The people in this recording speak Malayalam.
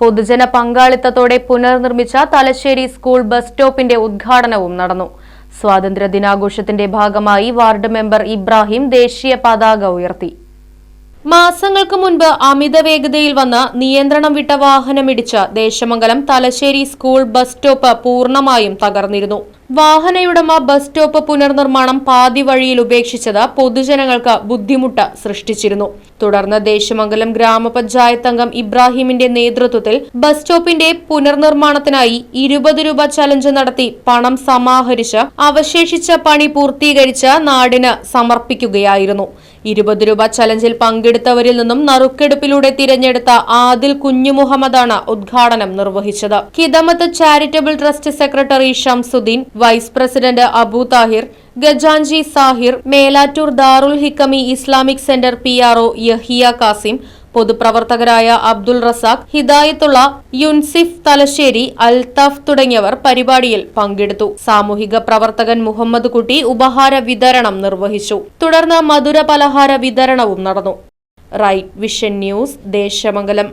പൊതുജന പങ്കാളിത്തത്തോടെ പുനർനിർമ്മിച്ച തലശ്ശേരി സ്കൂൾ ബസ് സ്റ്റോപ്പിന്റെ ഉദ്ഘാടനവും നടന്നു. സ്വാതന്ത്ര്യ ദിനാഘോഷത്തിന്റെ ഭാഗമായി വാർഡ് മെമ്പർ ഇബ്രാഹിം ദേശീയ പതാക ഉയർത്തി. മാസങ്ങൾക്ക് മുൻപ് അമിത വേഗതയിൽ വന്ന് നിയന്ത്രണം വിട്ട വാഹനമിടിച്ച് Desamangalam Thalassery school bus stop പൂർണമായും തകർന്നിരുന്നു. വാഹനയുടമ ബസ് സ്റ്റോപ്പ് പുനർനിർമ്മാണം പാതി വഴിയിൽ ഉപേക്ഷിച്ചത് പൊതുജനങ്ങൾക്ക് ബുദ്ധിമുട്ട് സൃഷ്ടിച്ചിരുന്നു. തുടർന്ന് ദേശമംഗലം ഗ്രാമപഞ്ചായത്ത് അംഗം ഇബ്രാഹിമിന്റെ നേതൃത്വത്തിൽ ബസ് സ്റ്റോപ്പിന്റെ പുനർനിർമ്മാണത്തിനായി ഇരുപത് രൂപ ചലഞ്ച് നടത്തി പണം സമാഹരിച്ച് അവശേഷിച്ച പണി പൂർത്തീകരിച്ച് നാടിന് സമർപ്പിക്കുകയായിരുന്നു. ഇരുപത് രൂപ ചലഞ്ചിൽ പങ്കെടുത്തവരിൽ നിന്നും നറുക്കെടുപ്പിലൂടെ തിരഞ്ഞെടുത്ത ആദിൽ കുഞ്ഞുമുഹമ്മദാണ് ഉദ്ഘാടനം നിർവഹിച്ചത്. Khidmat charitable trust secretary Shamsuddin vice president Abu Tahir ഗജാൻജി Sahir Melattur Darul Hikami Islamic centre P R O Yahiya Kasim പൊതുപ്രവർത്തകരായ Abdul Razak Hidayathulla Yunsif Thalassery Althaf തുടങ്ങിയവർ പരിപാടിയിൽ പങ്കെടുത്തു. സാമൂഹിക പ്രവർത്തകൻ മുഹമ്മദ് കുട്ടി ഉപഹാര വിതരണം നിർവഹിച്ചു. തുടർന്ന് മധുര പലഹാര വിതരണവും നടന്നു. Right vision news Desamangalam.